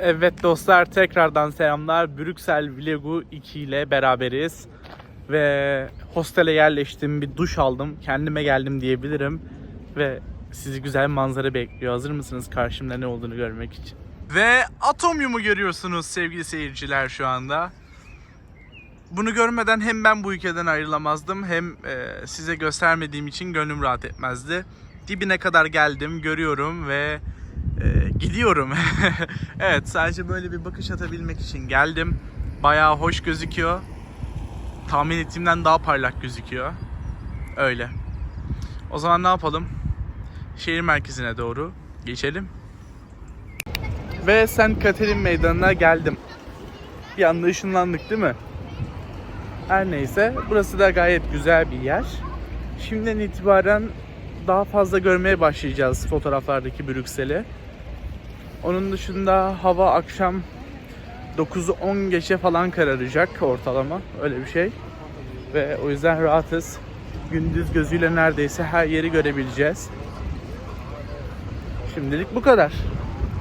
Evet dostlar tekrardan selamlar. Brüksel Vlegu 2 ile beraberiz. Ve hostele yerleştim, bir duş aldım, kendime geldim diyebilirim. Ve sizi güzel manzara bekliyor. Hazır mısınız karşımda ne olduğunu görmek için? Ve Atomyum'u görüyorsunuz sevgili seyirciler şu anda. Bunu görmeden hem ben bu ülkeden ayrılamazdım hem e, size göstermediğim için gönlüm rahat etmezdi. Dibine kadar geldim, görüyorum ve e, gidiyorum. evet sadece böyle bir bakış atabilmek için geldim. Bayağı hoş gözüküyor. Tahmin ettiğimden daha parlak gözüküyor. Öyle. O zaman ne yapalım? Şehir merkezine doğru geçelim. Ve St. Catherine Meydanı'na geldim. Bir anda ışınlandık değil mi? Her neyse burası da gayet güzel bir yer. Şimdiden itibaren daha fazla görmeye başlayacağız fotoğraflardaki Brüksel'i. Onun dışında hava akşam 9'u 10 geçe falan kararacak ortalama öyle bir şey. Ve o yüzden rahatız. Gündüz gözüyle neredeyse her yeri görebileceğiz. Şimdilik bu kadar.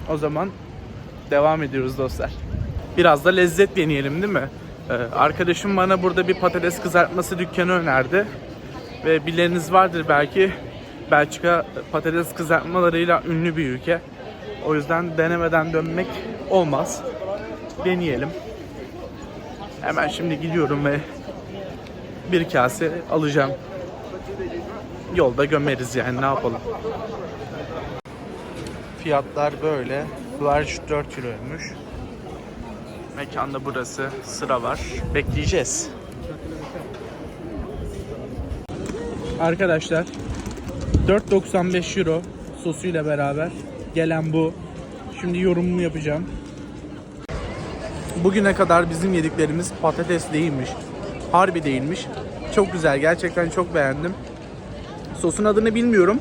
O zaman devam ediyoruz dostlar. Biraz da lezzet deneyelim değil mi? Ee, arkadaşım bana burada bir patates kızartması dükkanı önerdi. Ve bileniniz vardır belki Belçika patates kızartmalarıyla ünlü bir ülke. O yüzden denemeden dönmek olmaz. Deneyelim. Hemen şimdi gidiyorum ve bir kase alacağım. Yolda gömeriz yani ne yapalım. Fiyatlar böyle. Large 4 euroymuş. Mekanda burası. Sıra var. Bekleyeceğiz. Arkadaşlar 4.95 euro sosuyla beraber gelen bu. Şimdi yorumumu yapacağım. Bugüne kadar bizim yediklerimiz patates değilmiş. Harbi değilmiş. Çok güzel. Gerçekten çok beğendim. Sosun adını bilmiyorum.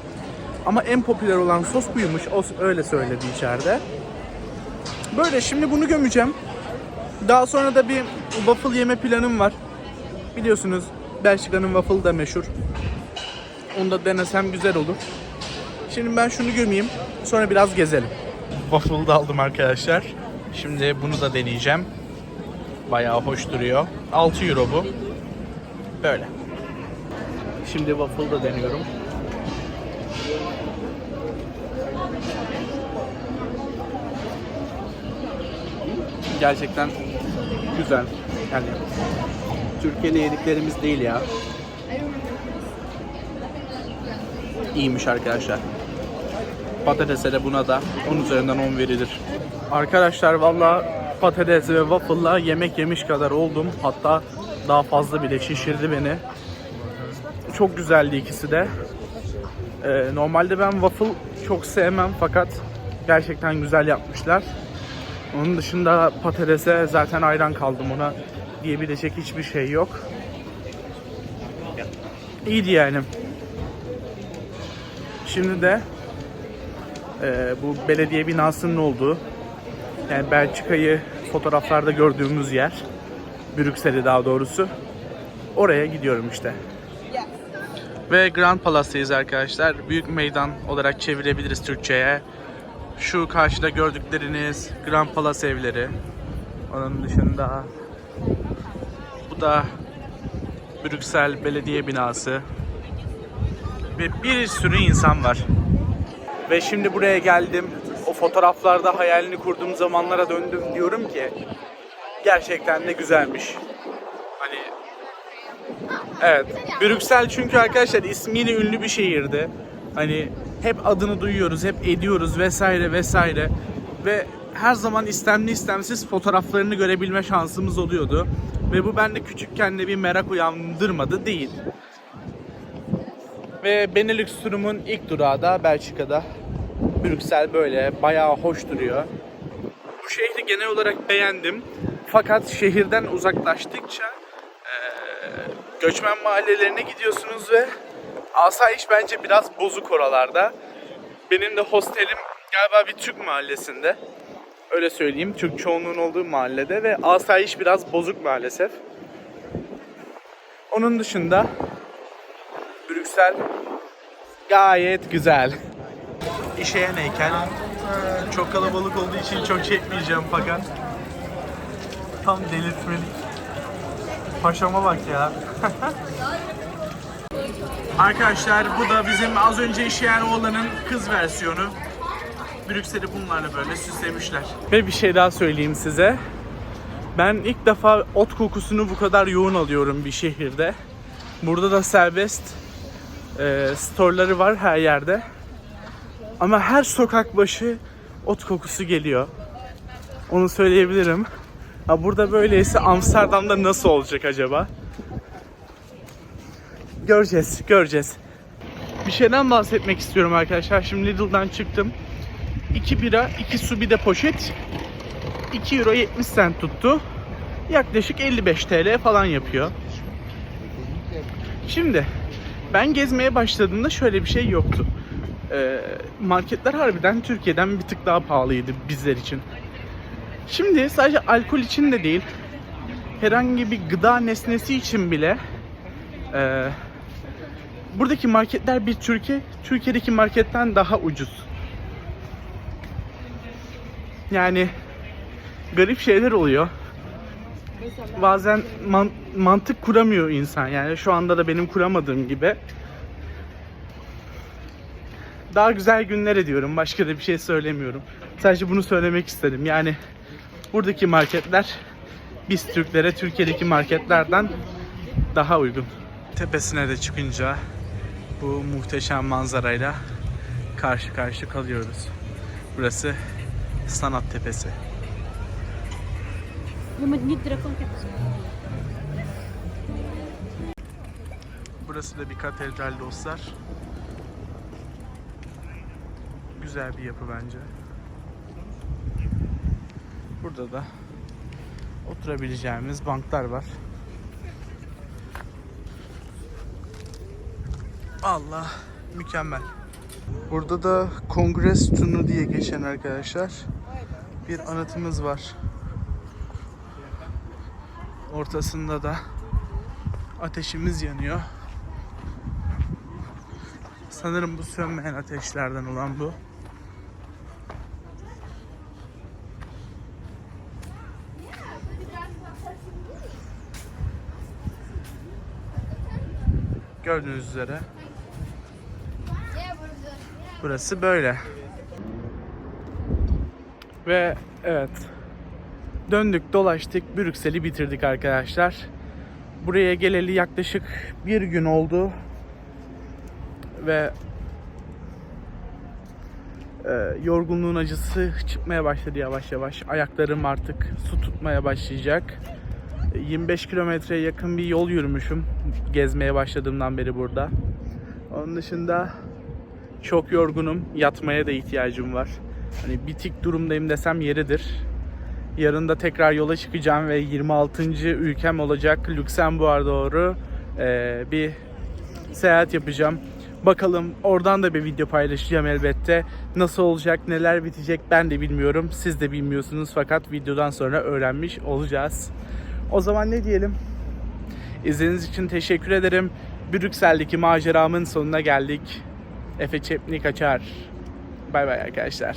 Ama en popüler olan sos buymuş. O öyle söyledi içeride. Böyle şimdi bunu gömeceğim. Daha sonra da bir waffle yeme planım var. Biliyorsunuz Belçika'nın waffle da meşhur. Onu da denesem güzel olur. Şimdi ben şunu gömeyim. Sonra biraz gezelim. Waffle da aldım arkadaşlar. Şimdi bunu da deneyeceğim. Bayağı hoş duruyor. 6 euro bu. Böyle. Şimdi waffle da deniyorum. Gerçekten güzel. Yani Türkiye'de yediklerimiz değil ya. iyiymiş arkadaşlar. Patatese de buna da 10 üzerinden 10 verilir. Arkadaşlar valla patates ve waffle'la yemek yemiş kadar oldum. Hatta daha fazla bile şişirdi beni. Çok güzeldi ikisi de. Ee, normalde ben waffle çok sevmem fakat gerçekten güzel yapmışlar. Onun dışında patatese zaten ayran kaldım ona diyebilecek hiçbir şey yok. İyiydi yani. Şimdi de e, bu belediye binasının olduğu yani Belçika'yı fotoğraflarda gördüğümüz yer Brüksel'i daha doğrusu oraya gidiyorum işte. Ve Grand Palace'teyiz arkadaşlar. Büyük meydan olarak çevirebiliriz Türkçe'ye. Şu karşıda gördükleriniz Grand Palace evleri. Onun dışında bu da Brüksel Belediye Binası ve bir sürü insan var. Ve şimdi buraya geldim. O fotoğraflarda hayalini kurduğum zamanlara döndüm diyorum ki gerçekten de güzelmiş. Hani Evet. Brüksel çünkü arkadaşlar ismiyle ünlü bir şehirdi. Hani hep adını duyuyoruz, hep ediyoruz vesaire vesaire. Ve her zaman istemli istemsiz fotoğraflarını görebilme şansımız oluyordu. Ve bu bende küçükken de bir merak uyandırmadı değil. Ve Benelux turumun ilk durağı da Belçika'da. Brüksel böyle bayağı hoş duruyor. Bu şehri genel olarak beğendim. Fakat şehirden uzaklaştıkça eee, göçmen mahallelerine gidiyorsunuz ve asayiş bence biraz bozuk oralarda. Benim de hostelim galiba bir Türk mahallesinde. Öyle söyleyeyim. Türk çoğunluğun olduğu mahallede ve asayiş biraz bozuk maalesef. Onun dışında Brüksel gayet güzel. İşeyen heykel Çok kalabalık olduğu için çok çekmeyeceğim fakat. Tam delirtmelik. Paşama bak ya. Arkadaşlar bu da bizim az önce işleyen oğlanın kız versiyonu. Brüksel'i bunlarla böyle süslemişler. Ve bir şey daha söyleyeyim size. Ben ilk defa ot kokusunu bu kadar yoğun alıyorum bir şehirde. Burada da serbest e, storeları var her yerde. Ama her sokak başı ot kokusu geliyor. Onu söyleyebilirim. Ha burada böyleyse Amsterdam'da nasıl olacak acaba? Göreceğiz, göreceğiz. Bir şeyden bahsetmek istiyorum arkadaşlar. Şimdi Lidl'dan çıktım. 2 bira, 2 su bir de poşet. 2 euro 70 cent tuttu. Yaklaşık 55 TL falan yapıyor. Şimdi ben gezmeye başladığımda şöyle bir şey yoktu. Ee, marketler harbiden Türkiye'den bir tık daha pahalıydı bizler için. Şimdi sadece alkol için de değil, herhangi bir gıda nesnesi için bile e, buradaki marketler bir Türkiye, Türkiye'deki marketten daha ucuz. Yani garip şeyler oluyor. Bazen man- mantık kuramıyor insan. Yani şu anda da benim kuramadığım gibi. Daha güzel günler ediyorum. Başka da bir şey söylemiyorum. Sadece bunu söylemek istedim. Yani buradaki marketler biz Türklere Türkiye'deki marketlerden daha uygun. Tepesine de çıkınca bu muhteşem manzarayla karşı karşı kalıyoruz. Burası Sanat Tepesi. Burası da bir katedral dostlar. Güzel bir yapı bence. Burada da oturabileceğimiz banklar var. Allah mükemmel. Burada da Kongres Tunu diye geçen arkadaşlar bir anıtımız var. Ortasında da ateşimiz yanıyor. Sanırım bu sönmeyen ateşlerden olan bu. Gördüğünüz üzere. Burası böyle. Ve evet. Döndük dolaştık. Brüksel'i bitirdik arkadaşlar. Buraya geleli yaklaşık bir gün oldu. Ve e, yorgunluğun acısı çıkmaya başladı yavaş yavaş. Ayaklarım artık su tutmaya başlayacak. E, 25 kilometreye yakın bir yol yürümüşüm gezmeye başladığımdan beri burada. Onun dışında çok yorgunum. Yatmaya da ihtiyacım var. Hani bitik durumdayım desem yeridir. Yarın da tekrar yola çıkacağım ve 26. ülkem olacak Lüksemburg'a doğru eee, bir seyahat yapacağım. Bakalım oradan da bir video paylaşacağım elbette. Nasıl olacak, neler bitecek ben de bilmiyorum. Siz de bilmiyorsunuz fakat videodan sonra öğrenmiş olacağız. O zaman ne diyelim? İzlediğiniz için teşekkür ederim. Brüksel'deki maceramın sonuna geldik. Efe Çepnik açar. Bay bay arkadaşlar.